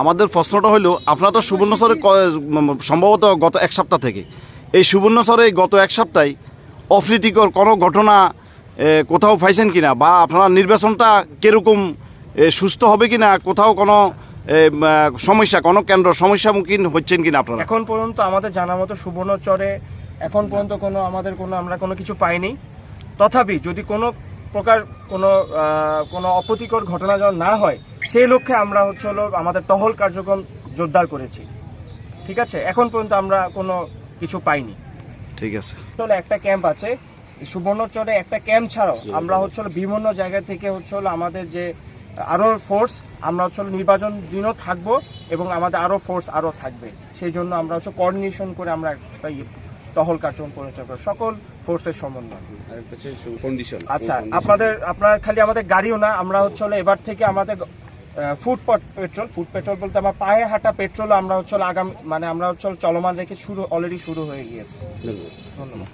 আমাদের প্রশ্নটা হলো আপনারা তো সুবর্ণচরে ক- সম্ভবত গত এক সপ্তাহ থেকে। এই সুবর্ণচরে এই গত এক সপ্তাহে অপ্রীতিকর কোনো ঘটনা কোথাও পাইছেন কিনা? বা আপনারা নির্বাচনটা কীরকম সুস্থ হবে কিনা? কোথাও কোনো সমস্যা, কোনো কেন্দ্র সমস্যামুখীন হচ্ছেন কিনা আপনারা? এখন পর্যন্ত আমাদের জানা মতো সুবর্ণচরে এখন পর্যন্ত কোনো আমাদের কোনো, আমরা কোনো কিছু পাইনি। তথাপি যদি কোনো প্রকার কোনো কোনো অপ্রীতিকর ঘটনা যেন না হয় সেই লক্ষ্যে আমরা হচ্ছে হলো আমাদের টহল কার্যক্রম জোরদার করেছি। ঠিক আছে? এখন পর্যন্ত আমরা কোনো কিছু পাইনি। ঠিক আছে। হলো একটা ক্যাম্প আছে। সুবর্ণচরে একটা ক্যাম্প ছাড়াও আমরা হচ্ছে হলো বিভিন্ন জায়গা থেকে হচ্ছে হলো আমাদের যে আরও ফোর্স আমরা হচ্ছে নির্বাচন দিনও থাকব এবং আমাদের আরও ফোর্স আরও থাকবে। সেই জন্য আমরা হচ্ছে কোঅর্ডিনেশন করে আমরা একটা ইয়ে টহল কার্যক্রম পরিচালনা করব সকল ফোর্সের সমন্বয়। আচ্ছা আপনাদের আপনার খালি আমাদের গাড়িও না আমরা হচ্ছে হলো এবার থেকে আমাদের ফুড পেট্রোল ফুড পেট্রোল বলতে আমার পায়ে হাঁটা পেট্রোল আমরা হচ্ছে আগামী মানে আমরা হচ্ছে চলমান রেখে শুরু অলরেডি শুরু হয়ে গিয়েছে। ধন্যবাদ।